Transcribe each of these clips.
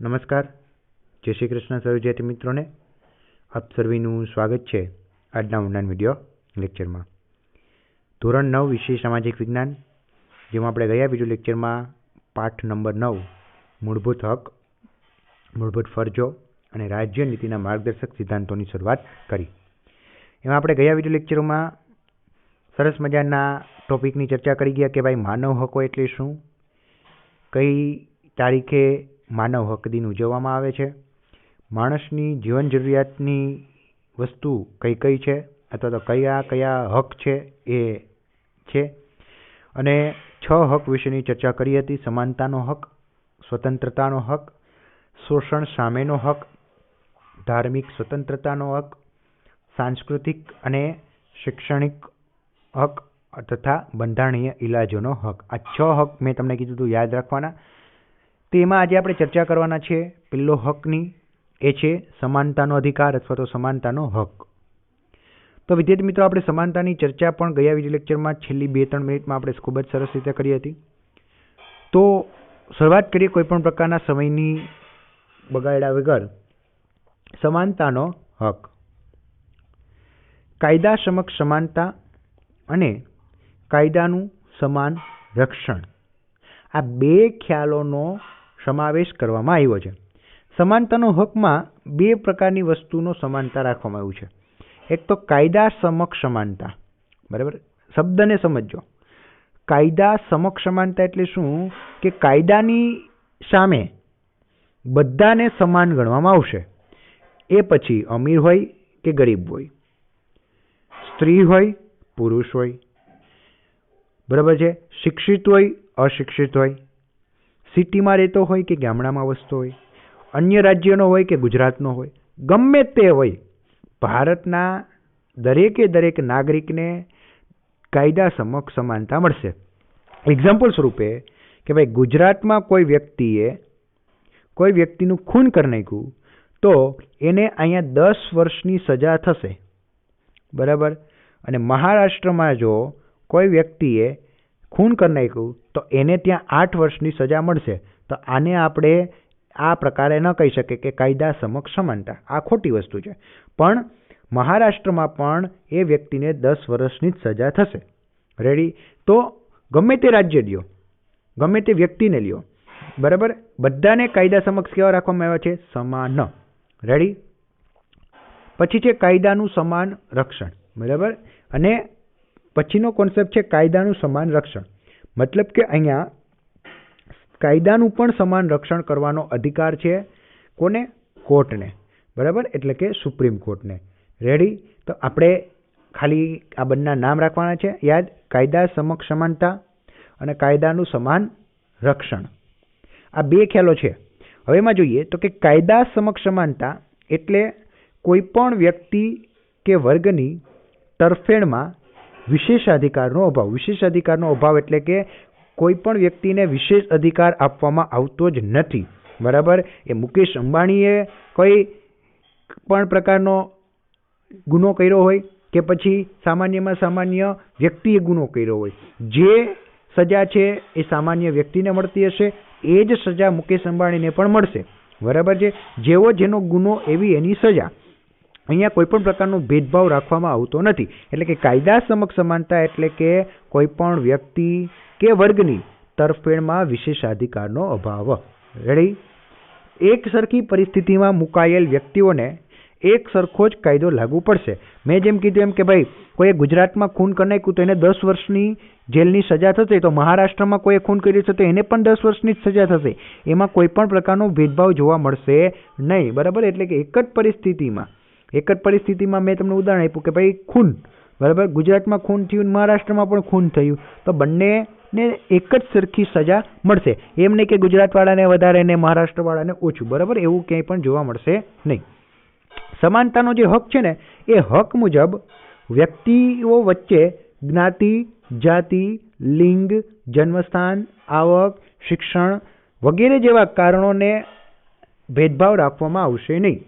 નમસ્કાર. જય શ્રી કૃષ્ણ વિદ્યાર્થી મિત્રોને. આપ સર્વેનું સ્વાગત છે આજના ઓનલાઈન વીડિયો લેક્ચરમાં ધોરણ નવ, વિષય સામાજિક વિજ્ઞાન, જેમાં આપણે ગયા વીડિયો લેક્ચરમાં પાઠ નંબર નવ, મૂળભૂત હક, મૂળભૂત ફરજો અને રાજ્ય નીતિના માર્ગદર્શક સિદ્ધાંતોની શરૂઆત કરી. એમાં આપણે ગયા વીડિયો લેક્ચરોમાં સરસ મજાના ટોપિકની ચર્ચા કરી ગયા કે ભાઈ માનવ હકો એટલે શું? કઈ તારીખે માનવ હક દિન ઉજવવામાં આવે છે. માણસની જીવન જરૂરિયાતની વસ્તુ કઈ કઈ છે અથવા તો કયા કયા હક છે એ છે. અને છ હક વિશેની ચર્ચા કરી હતી. સમાનતાનો હક, સ્વતંત્રતાનો હક, શોષણ સામેનો હક, ધાર્મિક સ્વતંત્રતાનો હક, સાંસ્કૃતિક અને શૈક્ષણિક હક તથા બંધારણીય ઇલાજોનો હક. આ છ હક મેં તમને કીધું હતું યાદ રાખવાના. તેમાં આજે આપણે ચર્ચા કરવાના છે પહેલો હકની. એ છે સમાનતાનો અધિકાર અથવા તો સમાનતાનો હક. તો વિદ્યાર્થી મિત્રો, આપણે સમાનતાની ચર્ચા પણ ગયા વીડિયો લેક્ચરમાં છેલ્લી બે ત્રણ મિનિટમાં આપણે ખૂબ જ સરસ રીતે કરી હતી. તો શરૂઆત કરીએ કોઈપણ પ્રકારના સમયની બગાડ્યા વગર. સમાનતાનો હક. કાયદા સમક્ષ સમાનતા અને કાયદાનું સમાન રક્ષણ. આ બે ખ્યાલોનો સમાવેશ કરવામાં આવ્યો છે. સમાનતાનો હકમાં બે પ્રકારની વસ્તુનો સમાનતા રાખવામાં આવ્યું છે. એક તો કાયદા સમક્ષ સમાનતા. બરાબર? શબ્દને સમજો કાયદા સમક્ષ સમાનતા એટલે શું? કે કાયદાની સામે બધાને સમાન ગણવામાં આવશે. એ પછી અમીર હોય કે ગરીબ હોય. સ્ત્રી હોય, પુરુષ હોય. બરાબર છે? શિક્ષિત હોય, અશિક્ષિત હોય. સિટીમાં રહેતો હોય કે ગામડામાં વસતો હોય, અન્ય રાજ્યનો હોય કે ગુજરાતનો હોય, ગમે તે હોય, ભારતના દરેકે દરેક નાગરિકને કાયદા સમક્ષ સમાનતા મળશે. એક્ઝામ્પલ સ્વરૂપે કે ભાઈ ગુજરાતમાં કોઈ વ્યક્તિએ કોઈ વ્યક્તિનું ખૂન કરી નાખ્યું, તો એને અહીંયા દસ વર્ષની સજા થશે. બરાબર? અને મહારાષ્ટ્રમાં જો કોઈ વ્યક્તિએ ખૂન કરી નાખ્યું, તો એને ત્યાં આઠ વર્ષની સજા મળશે. તો આને આપણે આ પ્રકારે ન કહી શકીએ કે કાયદા સમક્ષ સમાનતા. આ ખોટી વસ્તુ છે. પણ મહારાષ્ટ્રમાં પણ એ વ્યક્તિને દસ વર્ષની જ સજા થશે. રેડી તો ગમે તે રાજ્ય લ્યો, ગમે તે વ્યક્તિને લ્યો, બરાબર? બધાને કાયદા સમક્ષ કેવા રાખવામાં આવ્યા છે? સમાન. રેડી પછી છે કાયદાનું સમાન રક્ષણ, બરાબર? અને પછીનો કોન્સેપ્ટ છે કાયદાનું સમાન રક્ષણ. મતલબ કે અહીંયા કાયદાનું પણ સમાન રક્ષણ કરવાનો અધિકાર છે કોને? કોર્ટને. બરાબર? એટલે કે સુપ્રીમ કોર્ટને. રેડી તો આપણે ખાલી આ બંને નામ રાખવાના છે. યાદ? કાયદા સમક્ષ સમાનતા અને કાયદાનું સમાન રક્ષણ. આ બે ખ્યાલો છે. હવે એમાં જોઈએ તો કે કાયદા સમક્ષ સમાનતા એટલે કોઈ પણ વ્યક્તિ કે વર્ગની તરફેણમાં વિશેષાધિકારનો અભાવ. વિશેષાધિકારનો અભાવ એટલે કે કોઈ પણ વ્યક્તિને વિશેષ અધિકાર આપવામાં આવતો જ નથી. બરાબર? એ મુકેશ અંબાણીએ કોઈ પણ પ્રકારનો ગુનો કર્યો હોય કે પછી સામાન્યમાં સામાન્ય વ્યક્તિએ ગુનો કર્યો હોય, જે સજા છે એ સામાન્ય વ્યક્તિને મળતી હશે, એ જ સજા મુકેશ અંબાણીને પણ મળશે. બરાબર છે? જેવો જેનો ગુનો, એવી એની સજા. અહીંયા કોઈ પણ પ્રકારનો ભેદભાવ રાખવામાં આવતો નથી. એટલે કે કાયદા સમક્ષ સમાનતા એટલે કે કોઈ પણ વ્યક્તિ કે વર્ગની તરફેણમાં વિશેષાધિકારનો અભાવ. રેડી એક સરખી પરિસ્થિતિમાં મુકાયેલ વ્યક્તિઓને એક સરખો જ કાયદો લાગુ પડશે. મેં જેમ કીધું એમ કે ભાઈ, કોઈએ ગુજરાતમાં ખૂન કરી નાખ્યું તો એને દસ વર્ષની જેલની સજા થશે, તો મહારાષ્ટ્રમાં કોઈએ ખૂન કર્યું છે તો એને પણ દસ વર્ષની જ સજા થશે. એમાં કોઈ પણ પ્રકારનો ભેદભાવ જોવા મળશે નહીં. બરાબર? એટલે કે એક જ પરિસ્થિતિમાં એક જ પરિસ્થિતિમાં મેં તમને ઉદાહરણ આપ્યું કે ભાઈ ખૂન, બરાબર? ગુજરાતમાં ખૂન થયું મહારાષ્ટ્રમાં પણ ખૂન થયું. તો બંનેને એક જ સરખી સજા મળશે. એમ નહીં કે ગુજરાતવાળાને વધારે ને મહારાષ્ટ્રવાળાને ઓછું, બરાબર? એવું ક્યાંય પણ જોવા મળશે નહીં. સમાનતાનો જે હક છે ને, એ હક મુજબ વ્યક્તિઓ વચ્ચે જ્ઞાતિ, જાતિ, લિંગ, જન્મસ્થાન, આવક, શિક્ષણ વગેરે જેવા કારણોને ભેદભાવ રાખવામાં આવશે નહીં.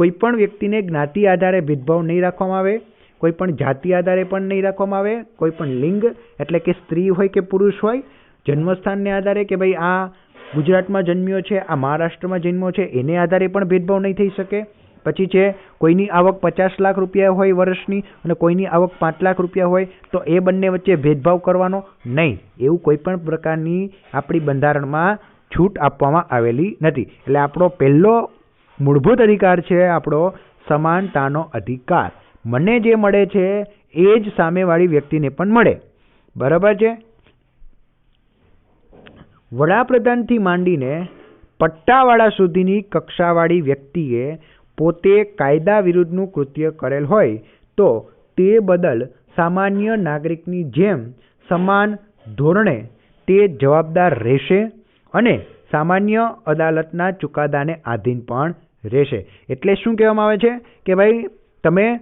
કોઈ પણ વ્યક્તિને જ્ઞાતિ આધારે ભેદભાવ નહીં રાખવામાં આવે કોઈ પણ જાતિ આધારે પણ નહીં રાખવામાં આવે કોઈ પણ લિંગ એટલે કે સ્ત્રી હોય કે પુરુષ હોય, જન્મસ્થાનને આધારે કે ભાઈ આ ગુજરાતમાં જન્મ્યો છે, આ મહારાષ્ટ્રમાં જન્મ્યો છે, એને આધારે પણ ભેદભાવ નહીં થઈ શકે. પછી છે, કોઈની આવક પચાસ લાખ રૂપિયા હોય વર્ષની અને કોઈની આવક પાંચ લાખ રૂપિયા હોય, તો એ બંને વચ્ચે ભેદભાવ કરવાનો નહીં. એવું કોઈ પણ પ્રકારની આપણી બંધારણમાં છૂટ આપવામાં આવેલી નથી. એટલે આપણો પહેલો મૂળભૂત અધિકાર છે આપણો સમાનતાનો અધિકાર. મને જે મળે છે, એ જ સામેવાળી વ્યક્તિને પણ મળે. બરાબર છે? વડાપ્રધાનથી માંડીને પટ્ટાવાળા સુધીની કક્ષાવાળી વ્યક્તિએ પોતે કાયદા વિરુદ્ધનું કૃત્ય કરેલ હોય, તો તે બદલ સામાન્ય નાગરિકની જેમ સમાન ધોરણે તે જવાબદાર રહેશે અને સામાન્ય અદાલતના ચુકાદાને આધીન પણ રહેશે. એટલે શું કહેવામાં આવે છે? કે ભાઈ, તમે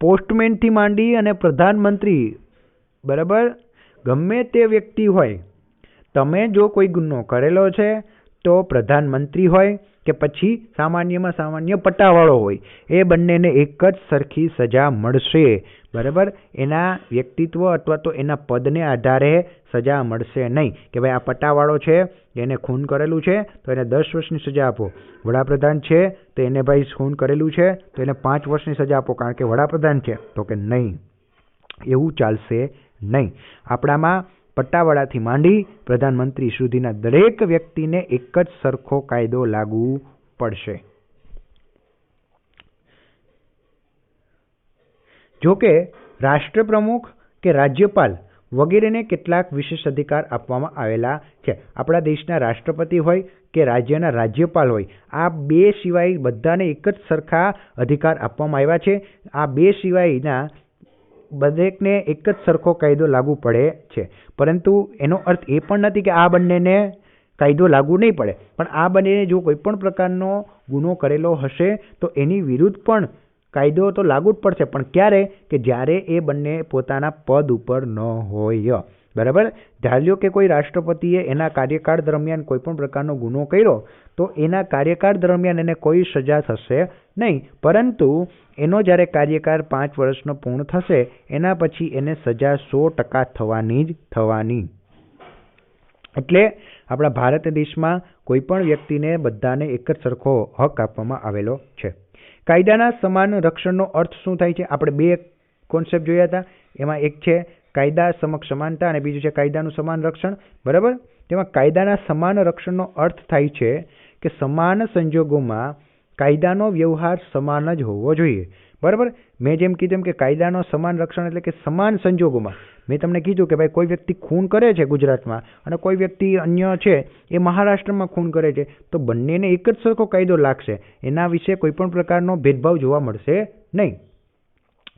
પોસ્ટમેનથી માંડી અને પ્રધાનમંત્રી, બરાબર? ગમે તે વ્યક્તિ હોય, તમે જો કોઈ ગુનો કરેલો છે, તો પ્રધાનમંત્રી હોય કે પછી સામાન્યમાં સામાન્ય પટ્ટાવાળો હોય, એ બંનેને એક જ સરખી સજા મળશે. બરાબર? એના વ્યક્તિત્વ અથવા તો એના પદને આધારે સજા મળશે નહીં. કે ભાઈ આ પટ્ટાવાળો છે, એને ખૂન કરેલું છે, તો એને દસ વર્ષની સજા આપો. વડાપ્રધાન છે, તો એને ભાઈ ખૂન કરેલું છે, તો એને પાંચ વર્ષની સજા આપો. કારણ કે વડાપ્રધાન છે, તો કે નહીં. એવું ચાલશે નહીં. આપણામાં પટ્ટાવાળાથી માંડી પ્રધાનમંત્રી સુધીના દરેક વ્યક્તિને એક જ સરખો કાયદો લાગુ પડશે. જો કે રાષ્ટ્રપ્રમુખ કે રાજ્યપાલ વગેરેને કેટલાક વિશેષ અધિકાર આપવામાં આવેલા છે. આપણા દેશના રાષ્ટ્રપતિ હોય કે રાજ્યના રાજ્યપાલ હોય, આ બે સિવાય બધાને એક જ સરખા અધિકાર આપવામાં આવ્યા છે. આ બે સિવાયના દરેકને એક જ સરખો કાયદો લાગુ પડે છે. પરંતુ એનો અર્થ એ પણ નથી કે આ બંનેને કાયદો લાગુ નહીં પડે. પણ આ બંનેને જો કોઈ પણ પ્રકારનો ગુનો કરેલો હશે, તો એની વિરુદ્ધ પણ કાયદો તો લાગુ જ પડશે, પણ ક્યારે? કે જ્યારે એ બંને પોતાના પદ ઉપર ન હોય. બરાબર? ધાર્યો કે કોઈ રાષ્ટ્રપતિએ એના કાર્યકાળ દરમિયાન કોઈપણ પ્રકારનો ગુનો કર્યો, તો એના કાર્યકાળ દરમિયાન એને કોઈ સજા થશે નહીં. પરંતુ એનો જ્યારે કાર્યકાળ પાંચ વર્ષનો પૂર્ણ થશે, એના પછી એને સજા સો ટકા થવાની જ થવાની. એટલે આપણા ભારત દેશમાં કોઈ પણ વ્યક્તિને બધાને એક જ સરખો હક આપવામાં આવેલો છે. કાયદાના સમાન રક્ષણનો અર્થ શું થાય છે? આપણે બે કોન્સેપ્ટ જોયા હતા. એમાં એક છે કાયદા સમક્ષ સમાનતા અને બીજું છે કાયદાનું સમાન રક્ષણ. બરાબર? તેમાં કાયદાના સમાન રક્ષણનો અર્થ થાય છે કે સમાન સંજોગોમાં કાયદાનો વ્યવહાર સમાન જ હોવો જોઈએ. બરાબર? મેં જેમ કીધું કે કાયદાનો સમાન રક્ષણ એટલે કે સમાન સંજોગોમાં મેં તમને કીધું કે ભાઈ કોઈ વ્યક્તિ ખૂન કરે છે ગુજરાતમાં અને કોઈ વ્યક્તિ અન્ય છે એ મહારાષ્ટ્રમાં ખૂન કરે છે, તો બંનેને એક જ સરખો કાયદો લાગશે. એના વિશે કોઈ પણ પ્રકારનો ભેદભાવ જોવા મળશે નહીં.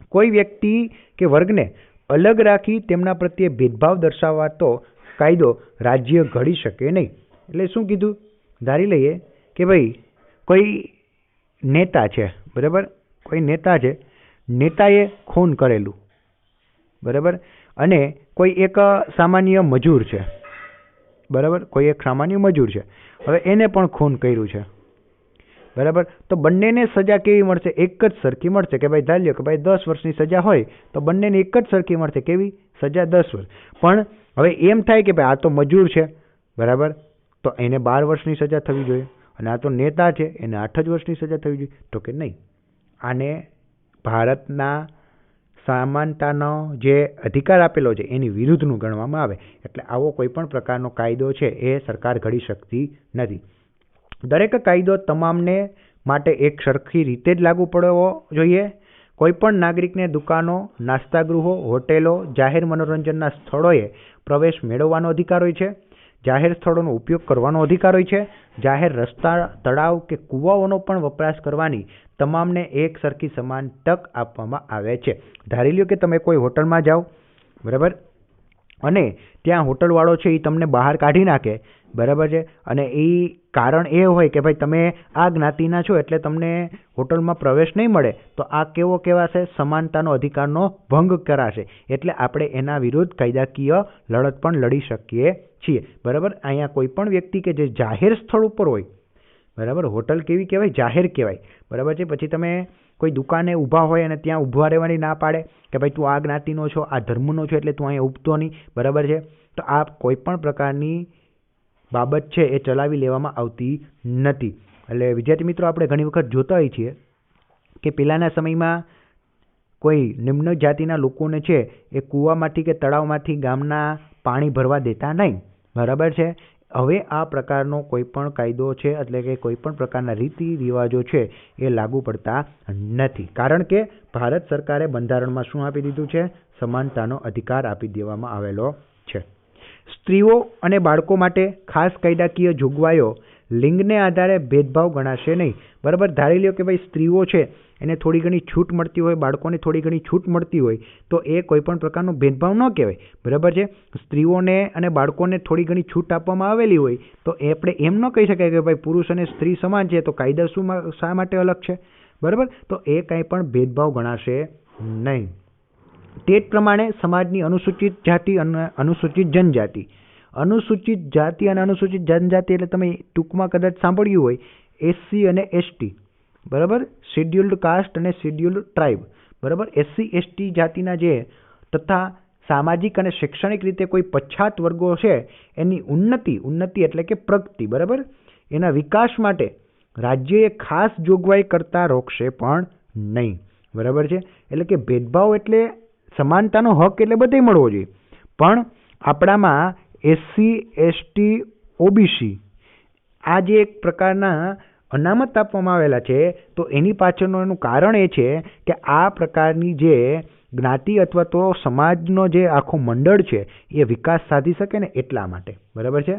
કોઈ વ્યક્તિ કે વર્ગને અલગ રાખી તેમના પ્રત્યે ભેદભાવ દર્શાવતો કાયદો રાજ્ય ઘડી શકે નહીં. એટલે શું કીધું? ધારી લઈએ કે ભાઈ કોઈ નેતા છે, બરાબર? કોઈ નેતા છે, નેતાએ ખૂન કરેલું. બરાબર? અને કોઈ એક સામાન્ય મજૂર છે. બરાબર? કોઈ એક સામાન્ય મજૂર છે. હવે એને પણ ખૂન કર્યું છે. બરાબર? તો બંનેને સજા કેવી મળશે? એક જ સરખી મળશે કે ભાઈ ધાર્યો કે ભાઈ દસ વર્ષની સજા હોય, તો બંનેને એક જ સરખી મળશે. કેવી? સજા દસ વર્ષ. પણ હવે એમ થાય કે ભાઈ આ તો મજૂર છે. બરાબર? તો એને બાર વર્ષની સજા થવી જોઈએ. અને આ તો નેતા છે, એને આઠ જ વર્ષની સજા થવી જોઈએ. તો કે નહીં. આને ભારતના સમાનતાનો જે અધિકાર આપેલો છે, એની વિરુદ્ધનું ગણવામાં આવે. એટલે આવો કોઈ પણ પ્રકારનો કાયદો છે, એ સરકાર ઘડી શકતી નથી. દરેક કાયદો તમામને માટે એક સરખી રીતે જ લાગુ પડવો જોઈએ. કોઈપણ નાગરિકને દુકાનો, નાસ્તાગૃહો, હોટેલો, જાહેર મનોરંજનના સ્થળોએ પ્રવેશ મેળવવાનો અધિકાર હોય છે. જાહેર સ્થળોનો ઉપયોગ કરવાનો અધિકાર હોય છે. જાહેર રસ્તા, તળાવ કે કૂવાઓનો પણ વપરાશ કરવાની તમામને એક સરખી સમાન તક આપવામાં આવે છે. ધારી લ્યો કે તમે કોઈ હોટલમાં જાઓ, બરાબર? અને ત્યાં હોટલવાળો છે એ તમને બહાર કાઢી નાખે, બરાબર છે? અને એ કારણ એ હોય કે ભાઈ તમે આ જ્ઞાતિના છો એટલે તમને હોટલમાં પ્રવેશ નહીં મળે, તો આ કેવો કહેવાશે સમાનતાનો અધિકારનો ભંગ કરાશે. એટલે આપણે એના વિરુદ્ધ કાયદાકીય લડત પણ લડી શકીએ છીએ. બરાબર? અહીંયા કોઈ પણ વ્યક્તિ કે જે જાહેર સ્થળ ઉપર હોય, બરાબર? હોટલ કેવી કહેવાય? જાહેર કહેવાય. બરાબર છે? પછી તમે કોઈ દુકાને ઊભા હોય અને ત્યાં ઊભા રહેવાની ના પાડે કે ભાઈ તું આ જ્ઞાતિનો છો, આ ધર્મનો છો એટલે તું અહીંયા ઉભતો નહીં, બરાબર છે? તો આ કોઈ પણ પ્રકારની બાબત છે એ ચલાવી લેવામાં આવતી નથી. એટલે વિદ્યાર્થી મિત્રો, આપણે ઘણી વખત જોતા હોઈએ છીએ કે પહેલાંના સમયમાં કોઈ નિમ્ન જાતિના લોકોને છે એ કૂવામાંથી કે તળાવમાંથી ગામના પાણી ભરવા દેતા નહીં. બરાબર છે? હવે આ પ્રકારનો કોઈ પણ કાયદો છે એટલે કે કોઈ પણ પ્રકારના રીતિ રિવાજો છે એ લાગુ પડતા નથી. કારણ કે ભારત સરકારે બંધારણમાં શું આપી દીધું છે? સમાનતાનો અધિકાર આપી દેવામાં આવેલો છે. સ્ત્રીઓ અને બાળકો માટે ખાસ કાયદાકીય જોગવાઈઓ લિંગને આધારે ભેદભાવ ગણાશે નહીં. બરાબર ધારી લ્યો કે ભાઈ સ્ત્રીઓ છે એને થોડી ઘણી છૂટ મળતી હોય, બાળકોને થોડી ઘણી છૂટ મળતી હોય, તો એ કોઈપણ પ્રકારનો ભેદભાવ ન કહેવાય. બરાબર છે? સ્ત્રીઓને અને બાળકોને થોડી ઘણી છૂટ આપવામાં આવેલી હોય, તો એ આપણે એમ ન કહી શકાય કે ભાઈ પુરુષ અને સ્ત્રી સમાન છે, તો કાયદા શું શા માટે અલગ છે? બરાબર? તો એ કાંઈ પણ ભેદભાવ ગણાશે નહીં. તે જ પ્રમાણે સમાજની અનુસૂચિત જાતિ અને અનુસૂચિત જનજાતિ. અનુસૂચિત જાતિ અને અનુસૂચિત જનજાતિ એટલે તમે ટૂંકમાં કદાચ સાંભળ્યું હોય, એસસી અને એસટી. બરાબર? શેડ્યુલ્ડ કાસ્ટ અને શેડ્યુલ્ડ ટ્રાઇબ બરાબર? એસસી એસટી જાતિના જે તથા સામાજિક અને શૈક્ષણિક રીતે કોઈ પછાત વર્ગો છે, એની ઉન્નતિ ઉન્નતિ એટલે કે પ્રગતિ, બરાબર? એના વિકાસ માટે રાજ્યએ ખાસ જોગવાઈ કરતા રોકશે પણ નહીં. બરાબર છે? એટલે કે ભેદભાવ એટલે સમાનતાનો હક એટલે બધે મળવો જોઈએ. પણ આપણામાં એસસી એસટી ઓબીસી આ જે એક પ્રકારના અનામત આપવામાં આવેલા છે, તો એની પાછળનું એનું કારણ એ છે કે આ પ્રકારની જે જ્ઞાતિ અથવા તો સમાજનો જે આખો મંડળ છે, એ વિકાસ સાધી શકે ને એટલા માટે. બરાબર છે?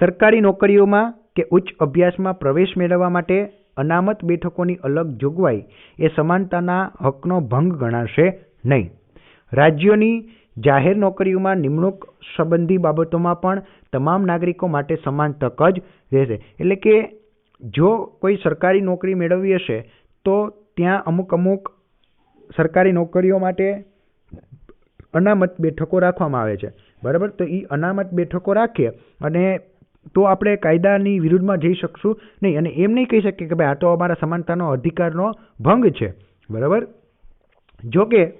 સરકારી નોકરીઓમાં કે ઉચ્ચ અભ્યાસમાં પ્રવેશ મેળવવા માટે અનામત બેઠકોની અલગ જોગવાઈ એ સમાનતાના હકનો ભંગ ગણાશે નહીં. રાજ્યોની જાહેર નોકરીઓમાં નિમણૂક સંબંધી બાબતોમાં પણ તમામ નાગરિકો માટે સમાન તક જ રહેશે. એટલે કે જો કોઈ સરકારી નોકરી મેળવવી હશે, તો ત્યાં અમુક અમુક સરકારી નોકરીઓ માટે અનામત બેઠકો રાખવામાં આવે છે. બરાબર? તો એ અનામત બેઠકો રાખીએ અને તો આપણે કાયદાની વિરુદ્ધમાં જઈ શકશું નહીં. અને એમ નહીં કહી શકીએ કે ભાઈ આ તો અમારા સમાનતાનો અધિકારનો ભંગ છે. બરાબર? જો કે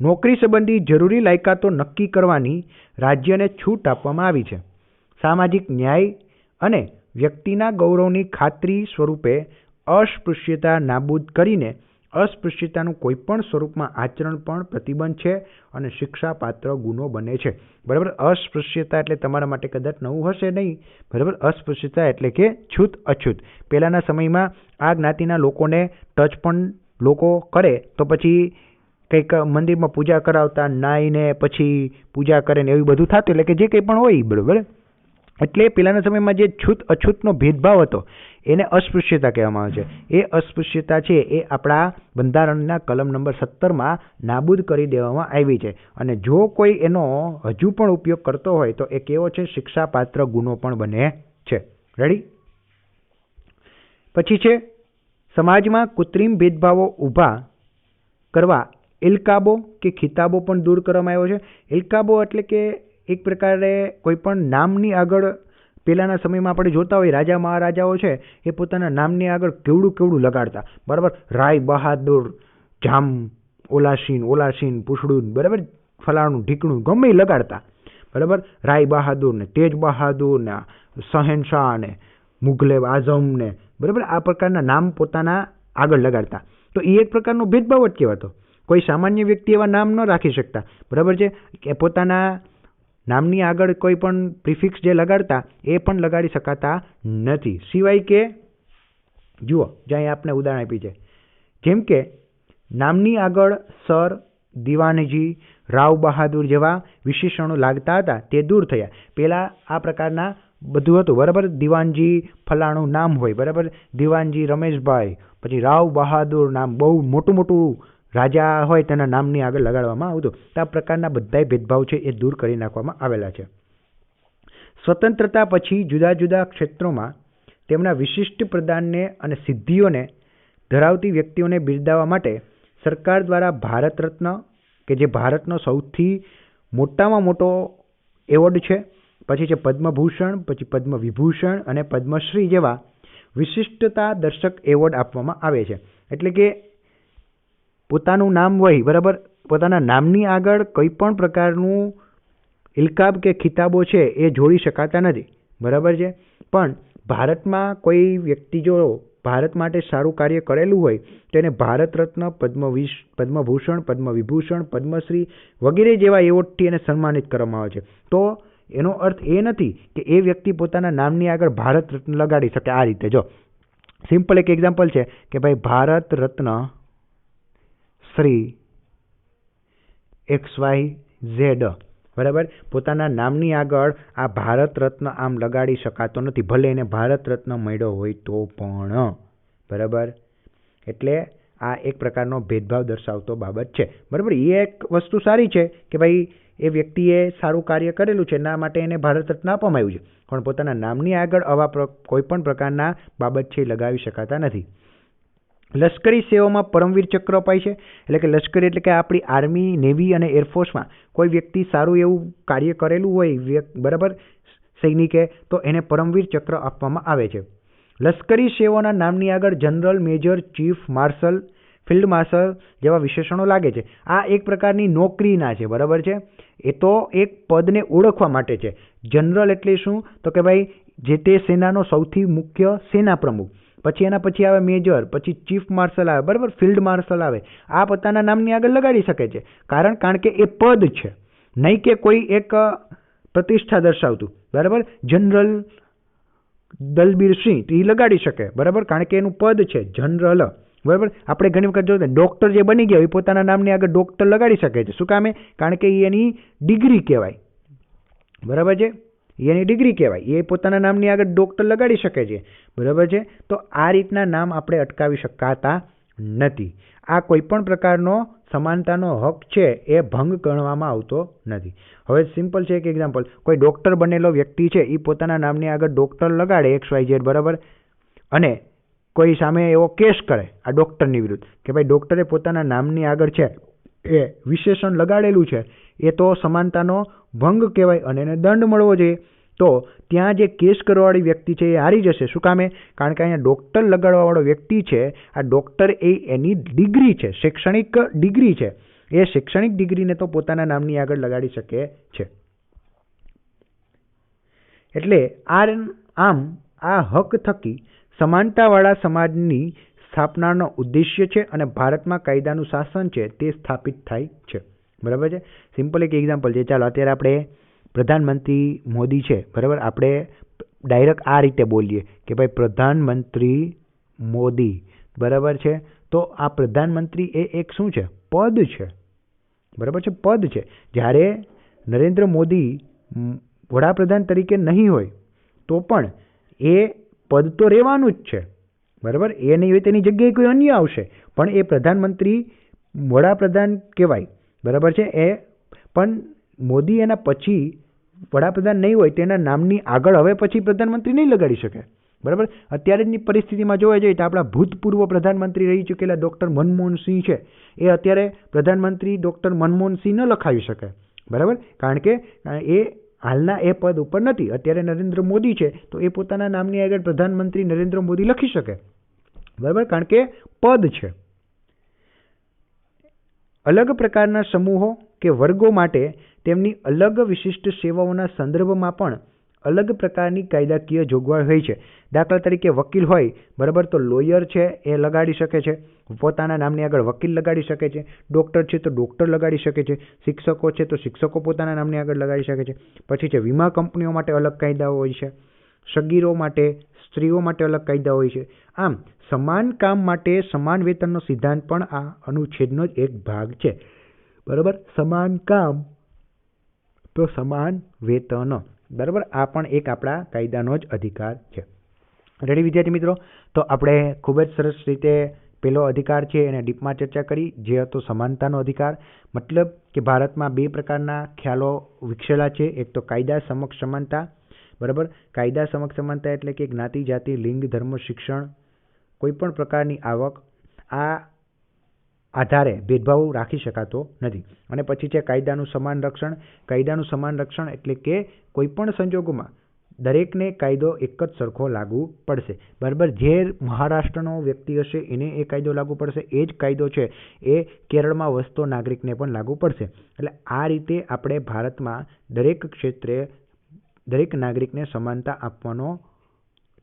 નોકરી સંબંધી જરૂરી લાયકાતો નક્કી કરવાની રાજ્યને છૂટ આપવામાં આવી છે. સામાજિક ન્યાય અને વ્યક્તિના ગૌરવની ખાતરી સ્વરૂપે અસ્પૃશ્યતા નાબૂદ કરીને અસ્પૃશ્યતાનું કોઈપણ સ્વરૂપમાં આચરણ પણ પ્રતિબંધ છે અને શિક્ષાપાત્ર ગુનો બને છે. બરાબર? અસ્પૃશ્યતા એટલે તમારા માટે કદાચ નવું હશે નહીં. બરાબર? અસ્પૃશ્યતા એટલે કે છૂત અછૂત. પહેલાંના સમયમાં આ જ્ઞાતિના લોકોને ટચ પણ લોકો કરે તો પછી કંઈક મંદિરમાં પૂજા કરાવતા નાઈને પછી પૂજા કરે ને એવું બધું થતું, એટલે કે જે કંઈ પણ હોય બરાબર? એટલે પહેલાંના સમયમાં જે છૂત, અછૂતનો ભેદભાવ હતો, એને અસ્પૃશ્યતા કહેવામાં આવે છે. એ અસ્પૃશ્યતા છે, એ આપણા બંધારણના કલમ નંબર સત્તરમાં નાબૂદ કરી દેવામાં આવી છે. અને જો કોઈ એનો હજુ પણ ઉપયોગ કરતો હોય, તો એ કેવો છે? શિક્ષાપાત્ર ગુનો પણ બને છે. રેડી પછી છે, સમાજમાં કૃત્રિમ ભેદભાવો ઊભા કરવા ઇલકાબો કે ખિતાબો પણ દૂર કરવામાં આવ્યો છે. ઇલકાબો એટલે કે એક પ્રકારે કોઈ પણ નામની આગળ પહેલાંના સમયમાં આપણે જોતા હોય રાજા મહારાજાઓ છે, એ પોતાના નામની આગળ કેવડું કેવડું લગાડતા. બરાબર? રાય બહાદુર, જામ ઓલાસીન ઓલાસીન પૂછડું બરાબર? ફલાણું, ઢીકણું, ગમે લગાડતા. બરાબર? રાય બહાદુર ને તેજ બહાદુર ને શહેનશાહ ને મુગલે આઝમ ને, બરાબર? આ પ્રકારના નામ પોતાના આગળ લગાડતા. તો એ એક પ્રકારનો ભેદભાવ જ કહેવાતો. કોઈ સામાન્ય વ્યક્તિ એવા નામ ન રાખી શકતા. બરાબર છે? કે પોતાના નામની આગળ કોઈ પણ પ્રિફિક્સ જે લગાડતા, એ પણ લગાડી શકાતા નથી. સિવાય કે, જુઓ જ્યાં આપને ઉદાહરણ આપી છે. જેમ કે, નામની આગળ સર, દિવાનજી, રાવ બહાદુર જેવા વિશેષણો લાગતા હતા, તે દૂર થયા. પહેલાં આ પ્રકારના બધું હતું, બરાબર? દિવાનજી ફલાણું નામ હોય, બરાબર? દિવાનજી રમેશભાઈ, પછી રાવ બહાદુર નામ, બહુ મોટું મોટું રાજા હોય તેના નામની આગળ લગાડવામાં આવતું. તો આ પ્રકારના બધાય ભેદભાવ છે એ દૂર કરી નાખવામાં આવેલા છે. સ્વતંત્રતા પછી જુદા જુદા ક્ષેત્રોમાં તેમના વિશિષ્ટ પ્રદાનને અને સિદ્ધિઓને ધરાવતી વ્યક્તિઓને બિરદાવવા માટે સરકાર દ્વારા ભારત રત્ન, કે જે ભારતનો સૌથી મોટામાં મોટો એવોર્ડ છે, પછી છે પદ્મભૂષણ, પછી પદ્મ વિભૂષણ અને પદ્મશ્રી જેવા વિશિષ્ટતા દર્શક એવોર્ડ આપવામાં આવે છે. એટલે કે પોતાનું નામ વહી, બરાબર? પોતાના નામની આગળ કોઈ પણ પ્રકારનું ઇલકાબ કે ખિતાબો છે એ જોડી શકાતા નથી, બરાબર છે? પણ ભારતમાં કોઈ વ્યક્તિ જો ભારત માટે સારું કાર્ય કરેલું હોય તેને ભારત રત્ન પદ્મવિશ પદ્મભૂષણ, પદ્મવિભૂષણ, પદ્મશ્રી વગેરે જેવા એવોર્ડથી એને સન્માનિત કરવામાં આવે છે. તો એનો અર્થ એ નથી કે એ વ્યક્તિ પોતાના નામની આગળ ભારત રત્ન લગાડી શકે આ રીતે. જો સિમ્પલ એક એક્ઝામ્પલ છે કે ભાઈ Bharat Ratna Shri x Y Z. બરાબર? પોતાના નામની આગળ આ ભારત રત્ન આમ લગાડી શકાતો નથી. ભલે એને ભારત રત્ન મળ્યો હોય તો પણ. બરાબર? એટલે આ એક પ્રકારનો ભેદભાવ દર્શાવતો બાબત છે. બરાબર? એ એક વસ્તુ સારી છે કે ભાઈ, એ વ્યક્તિએ સારું કાર્ય કરેલું છે. એના માટે એને ભારત રત્ન આપવામાં આવ્યું છે. પણ પોતાના નામની આગળ આવા કોઈ પણ પ્રકારના બાબત છે લગાવી શકાતા નથી. લશ્કરી સેવામાં પરમવીર ચક્ર અપાય છે. એટલે કે લશ્કરી એટલે કે આપણી આર્મી, નેવી અને એરફોર્સમાં કોઈ વ્યક્તિ સારું એવું કાર્ય કરેલું હોય બરાબર, સૈનિકે, તો એને પરમવીર ચક્ર આપવામાં આવે છે. લશ્કરી સેવાના નામની આગળ general, major, chief, marshal, field marshal જેવા વિશેષણો લાગે છે. આ એક પ્રકારની નોકરીના છે, બરાબર છે? એ તો એક પદને ઓળખવા માટે છે. જનરલ એટલે શું? તો કે ભાઈ, જે તે સેનાનો સૌથી મુખ્ય સેના પ્રમુખ. પછી એના પછી આવે મેજર, પછી ચીફ માર્શલ આવે, બરાબર? ફિલ્ડ માર્શલ આવે. આ પોતાના નામની આગળ લગાડી શકે છે. કારણ કારણ કે એ પદ છે. નહીં કે કોઈ એક પ્રતિષ્ઠા દર્શાવતું. બરાબર? જનરલ દલબીર સિંહ તો એ લગાડી શકે. બરાબર? કારણ કે એનું પદ છે, જનરલ. બરાબર? આપણે ઘણી વખત જોઈએ ડૉક્ટર જે બની ગયા એ પોતાના નામની આગળ ડૉક્ટર લગાડી શકે છે. શું કામે? કારણ કે એની ડિગ્રી કહેવાય. બરાબર છે? એની ડિગ્રી કહેવાય. એ પોતાના નામની આગળ ડૉક્ટર લગાડી શકે છે. બરાબર છે? તો આ રીતના નામ આપણે અટકાવી શકાતા નથી. આ કોઈ પણ પ્રકારનો સમાનતાનો હક છે એ ભંગ ગણવામાં આવતો નથી. હવે સિમ્પલ છે એક એક્ઝામ્પલ કોઈ ડૉક્ટર બનેલો વ્યક્તિ છે એ પોતાના નામની આગળ ડૉક્ટર લગાડે એક્સ વાય ઝેડ બરાબર? અને કોઈ સામે એવો કેસ કરે આ ડૉક્ટરની વિરુદ્ધ કે ભાઈ ડૉક્ટરે પોતાના નામની આગળ છે, એ વિશેષણ લગાડેલું છે, એ તો સમાનતાનો ભંગ કહેવાય અને એને દંડ મળવો જોઈએ. તો ત્યાં જે કેસ કરવાવાળી વ્યક્તિ છે એ હારી જશે. શું કામે? કારણ કે અહીંયા ડૉક્ટર લગાડવાવાળો વ્યક્તિ છે, આ ડૉક્ટર એ એની ડિગ્રી છે, શૈક્ષણિક ડિગ્રી છે. એ શૈક્ષણિક ડિગ્રીને તો પોતાના નામની આગળ લગાડી શકે છે. એટલે આ આમ આ હક થકી સમાનતાવાળા સમાજની સ્થાપનાનો ઉદ્દેશ્ય છે અને ભારતમાં કાયદાનું શાસન છે તે સ્થાપિત થાય છે. બરાબર છે? સિમ્પલ એક એક્ઝામ્પલ છે. ચાલો, અત્યારે આપણે પ્રધાનમંત્રી મોદી છે, બરાબર? આપણે ડાયરેક્ટ આ રીતે બોલીએ કે ભાઈ પ્રધાનમંત્રી મોદી, બરાબર છે? તો આ પ્રધાનમંત્રી એ એક શું છે? પદ છે. બરાબર છે? પદ છે. જ્યારે નરેન્દ્ર મોદી વડાપ્રધાન તરીકે નહીં હોય, તો પણ એ પદ તો રહેવાનું જ છે. બરાબર? એ નહીં હોય તેની જગ્યાએ કોઈ અન્ય આવશે. પણ એ પ્રધાનમંત્રી વડાપ્રધાન કહેવાય. બરાબર છે? એ, પણ મોદી એના પછી વડાપ્રધાન નહીં હોય તેના નામની આગળ હવે પછી પ્રધાનમંત્રી નહીં લગાડી શકે. બરાબર? અત્યારેની પરિસ્થિતિમાં જોવા જઈએ તો આપણા ભૂતપૂર્વ પ્રધાનમંત્રી રહી ચૂકેલા ડૉક્ટર મનમોહન સિંહ છે. એ અત્યારે પ્રધાનમંત્રી ડૉક્ટર મનમોહન સિંહ ન લખાવી શકે. બરાબર? કારણ કે એ હાલના એ પદ ઉપર નથી. અત્યારે નરેન્દ્ર મોદી છે, તો એ પોતાના નામની આગળ પ્રધાનમંત્રી નરેન્દ્ર મોદી લખી શકે. બરાબર? કારણ કે પદ છે. અલગ પ્રકારના સમૂહો કે વર્ગો માટે તેમની અલગ વિશિષ્ટ સેવાઓના સંદર્ભમાં પણ અલગ પ્રકારની કાયદાકીય જોગવાઈ હોય છે. દાખલા તરીકે વકીલ હોય, બરાબર, તો લોયર છે, એ લગાડી શકે છે. પોતાના નામની આગળ વકીલ લગાડી શકે છે. ડૉક્ટર છે, તો ડૉક્ટર લગાડી શકે છે. શિક્ષકો છે, તો શિક્ષકો પોતાના નામની આગળ લગાડી શકે છે. પછી છે, વીમા કંપનીઓ માટે અલગ કાયદાઓ હોય છે. સગીરો માટે, સ્ત્રીઓ માટે અલગ કાયદા હોય છે. આમ, સમાન કામ માટે સમાન વેતનનો સિદ્ધાંત પણ આ અનુચ્છેદનો જ એક ભાગ છે. બરાબર? સમાન કામ. તો સમાન વેતન. બરાબર? આ પણ એક આપણા કાયદાનો જ અધિકાર છે. રેડી વિદ્યાર્થી મિત્રો? તો આપણે ખૂબ જ સરસ રીતે પેલો અધિકાર છે એને ડીપમાં ચર્ચા કરી. જે હતો સમાનતાનો અધિકાર. મતલબ કે ભારતમાં બે પ્રકારના ખ્યાલો વિકસેલા છે. એક તો કાયદા સમક્ષ સમાનતા. બરાબર? કાયદા સમક્ષ સમાનતા એટલે કે જ્ઞાતિ, જાતિ, લિંગ, ધર્મ, શિક્ષણ કોઈપણ પ્રકારની આવક. આ આધારે ભેદભાવ રાખી શકાતો નથી. અને પછી છે કાયદાનું સમાન રક્ષણ. કાયદાનું સમાન રક્ષણ એટલે કે કોઈપણ સંજોગોમાં દરેકને કાયદો એક જ સરખો લાગુ પડશે. બરાબર, જે મહારાષ્ટ્રનો વ્યક્તિ હશે એને એ કાયદો લાગુ પડશે. એ જ કાયદો છે એ કેરળમાં વસતો નાગરિકને પણ લાગુ પડશે. એટલે આ રીતે આપણે ભારતમાં દરેક ક્ષેત્રે દરેક નાગરિકને સમાનતા આપવાનો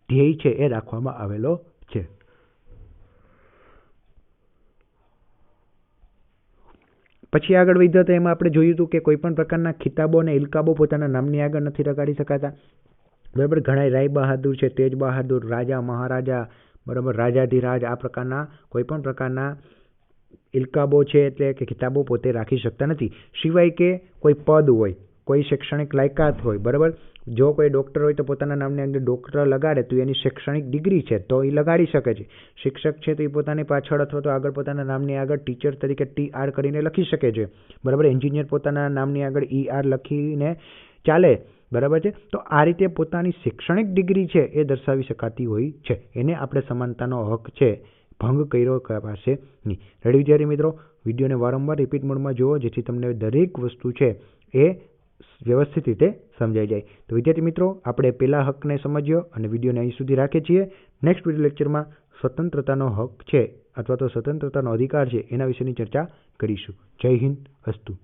ધ્યેય છે એ રાખવામાં આવેલો છે. પછી આગળ વધ્યો તો એમાં આપણે જોયું હતું કે કોઈ પણ પ્રકારના ખિતાબો અને ઇલકાબો પોતાના નામની આગળ નથી લગાડી શકાતા. બરાબર ઘણા રાય બહાદુર છે, તેજ બહાદુર, રાજા, મહારાજા, બરાબર, રાજાધિરાજ, આ પ્રકારના કોઈ પણ પ્રકારના ઇલકાબો છે એટલે કે ખિતાબો પોતે રાખી શકતા નથી. સિવાય કે કોઈ પદ હોય, કોઈ શૈક્ષણિક લાયકાત હોય, બરાબર જો કોઈ ડૉક્ટર હોય તો પોતાના નામની અંદર ડૉક્ટર લગાડે તો એની શૈક્ષણિક ડિગ્રી છે, તો એ લગાડી શકે છે. શિક્ષક છે તો એ પોતાની પાછળ અથવા તો આગળ પોતાના નામની આગળ ટીચર તરીકે ટી આર કરીને લખી શકે છે. બરાબર? એન્જિનિયર પોતાના નામની આગળ ઈ આર લખીને ચાલે. બરાબર છે? તો આ રીતે પોતાની શૈક્ષણિક ડિગ્રી છે એ દર્શાવી શકાતી હોય છે. એને આપણે સમાનતાનો હક છે, ભંગ કર્યો કપાશે નહીં રેડી વિદ્યાર્થી મિત્રો, વિડીયોને વારંવાર રિપીટ મોડમાં જુઓ, જેથી તમને દરેક વસ્તુ છે એ વ્યવસ્થિત રીતે સમજાઈ જાય. તો વિદ્યાર્થી મિત્રો, આપણે પહેલા હકને સમજ્યો અને વિડીયોને અહીં સુધી રાખીએ છીએ. નેક્સ્ટ વીડિયો લેક્ચરમાં સ્વતંત્રતાનો હક છે અથવા તો સ્વતંત્રતાનો અધિકાર છે, એના વિશેની ચર્ચા કરીશું. જય હિન્દ, અસ્તુ.